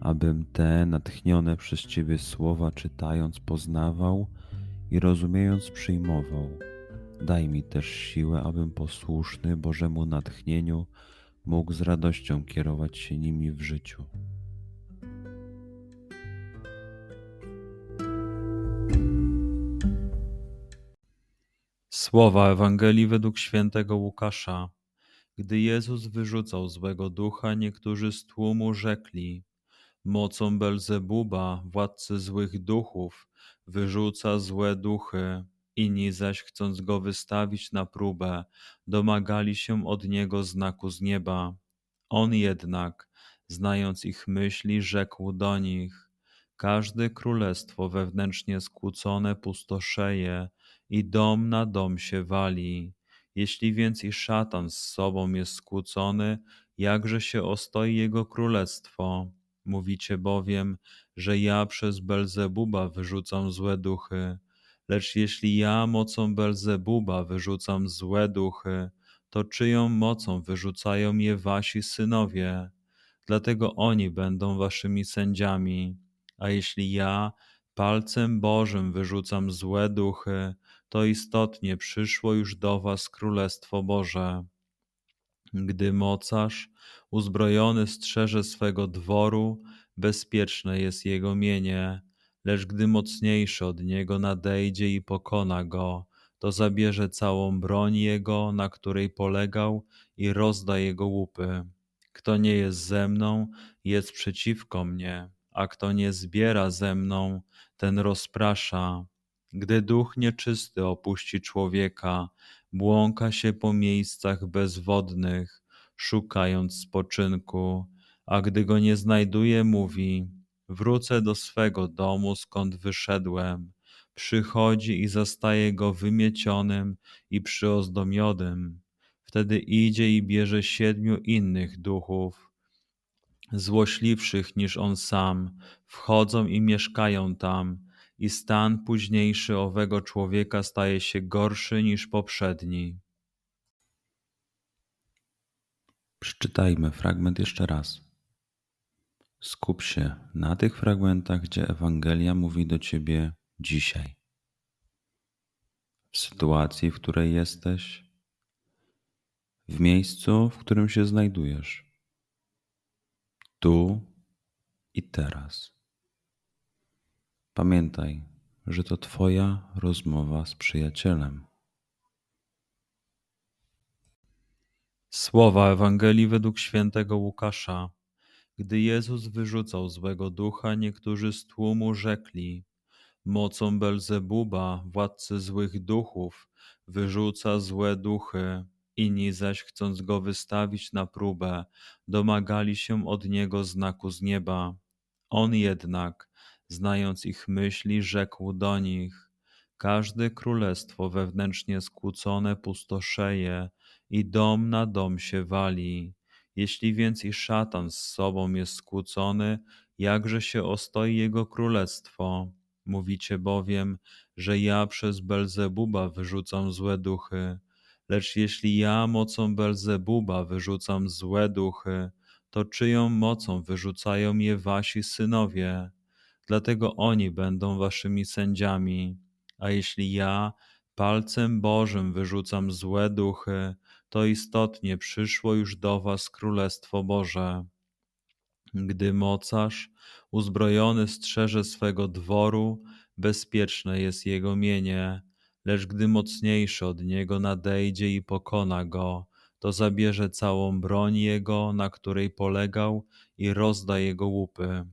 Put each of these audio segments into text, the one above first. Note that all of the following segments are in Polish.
abym te natchnione przez Ciebie słowa czytając poznawał i rozumiejąc przyjmował. Daj mi też siłę, abym posłuszny Bożemu natchnieniu mógł z radością kierować się nimi w życiu. Słowa Ewangelii według świętego Łukasza. Gdy Jezus wyrzucał złego ducha, niektórzy z tłumu rzekli: Mocą Belzebuba, władcy złych duchów, wyrzuca złe duchy. Inni zaś, chcąc go wystawić na próbę, domagali się od niego znaku z nieba. On jednak, znając ich myśli, rzekł do nich: Każde królestwo wewnętrznie skłócone pustoszeje i dom na dom się wali. Jeśli więc i szatan z sobą jest skłócony, jakże się ostoi jego królestwo? Mówicie bowiem, że ja przez Belzebuba wyrzucam złe duchy. Lecz jeśli ja mocą Belzebuba wyrzucam złe duchy, to czyją mocą wyrzucają je wasi synowie? Dlatego oni będą waszymi sędziami. A jeśli ja palcem Bożym wyrzucam złe duchy, to istotnie przyszło już do was Królestwo Boże. Gdy mocarz uzbrojony strzeże swego dworu, bezpieczne jest jego mienie, lecz gdy mocniejszy od niego nadejdzie i pokona go, to zabierze całą broń jego, na której polegał, i rozda jego łupy. Kto nie jest ze mną, jest przeciwko mnie, a kto nie zbiera ze mną, ten rozprasza. Gdy duch nieczysty opuści człowieka, błąka się po miejscach bezwodnych, szukając spoczynku, a gdy go nie znajduje, mówi: Wrócę do swego domu, skąd wyszedłem. Przychodzi i zastaje go wymiecionym i przyozdomionym. Wtedy idzie i bierze siedmiu innych duchów, złośliwszych niż on sam, wchodzą i mieszkają tam, i stan późniejszy owego człowieka staje się gorszy niż poprzedni. Przeczytajmy fragment jeszcze raz. Skup się na tych fragmentach, gdzie Ewangelia mówi do ciebie dzisiaj. W sytuacji, w której jesteś, w miejscu, w którym się znajdujesz, tu i teraz. Pamiętaj, że to Twoja rozmowa z przyjacielem. Słowa Ewangelii według świętego Łukasza. Gdy Jezus wyrzucał złego ducha, niektórzy z tłumu rzekli: Mocą Belzebuba, władcy złych duchów, wyrzuca złe duchy. Inni zaś, chcąc go wystawić na próbę, domagali się od niego znaku z nieba. On jednak, znając ich myśli, rzekł do nich: Każde królestwo wewnętrznie skłócone pustoszeje i dom na dom się wali. Jeśli więc i szatan z sobą jest skłócony, jakże się ostoi jego królestwo? Mówicie bowiem, że ja przez Belzebuba wyrzucam złe duchy. Lecz jeśli ja mocą Belzebuba wyrzucam złe duchy, to czyją mocą wyrzucają je wasi synowie? Dlatego oni będą waszymi sędziami. A jeśli ja palcem Bożym wyrzucam złe duchy, to istotnie przyszło już do was Królestwo Boże. Gdy mocarz uzbrojony strzeże swego dworu, bezpieczne jest jego mienie, lecz gdy mocniejszy od niego nadejdzie i pokona go, to zabierze całą broń jego, na której polegał, i rozda jego łupy.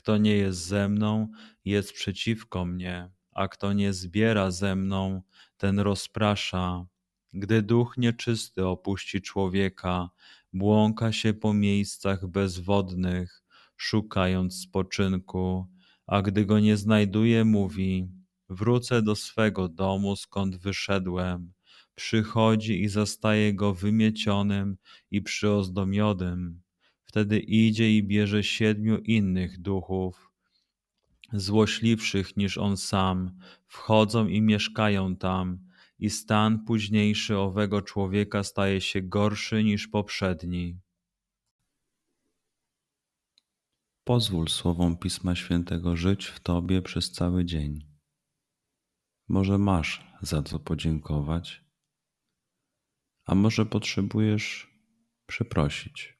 Kto nie jest ze mną, jest przeciwko mnie, a kto nie zbiera ze mną, ten rozprasza. Gdy duch nieczysty opuści człowieka, błąka się po miejscach bezwodnych, szukając spoczynku, a gdy go nie znajduje, mówi: Wrócę do swego domu, skąd wyszedłem. Przychodzi i zastaje go wymiecionym i przyozdomionym. Wtedy idzie i bierze siedmiu innych duchów, złośliwszych niż on sam, wchodzą i mieszkają tam, i stan późniejszy owego człowieka staje się gorszy niż poprzedni. Pozwól słowom Pisma Świętego żyć w Tobie przez cały dzień. Może masz za co podziękować, a może potrzebujesz przeprosić.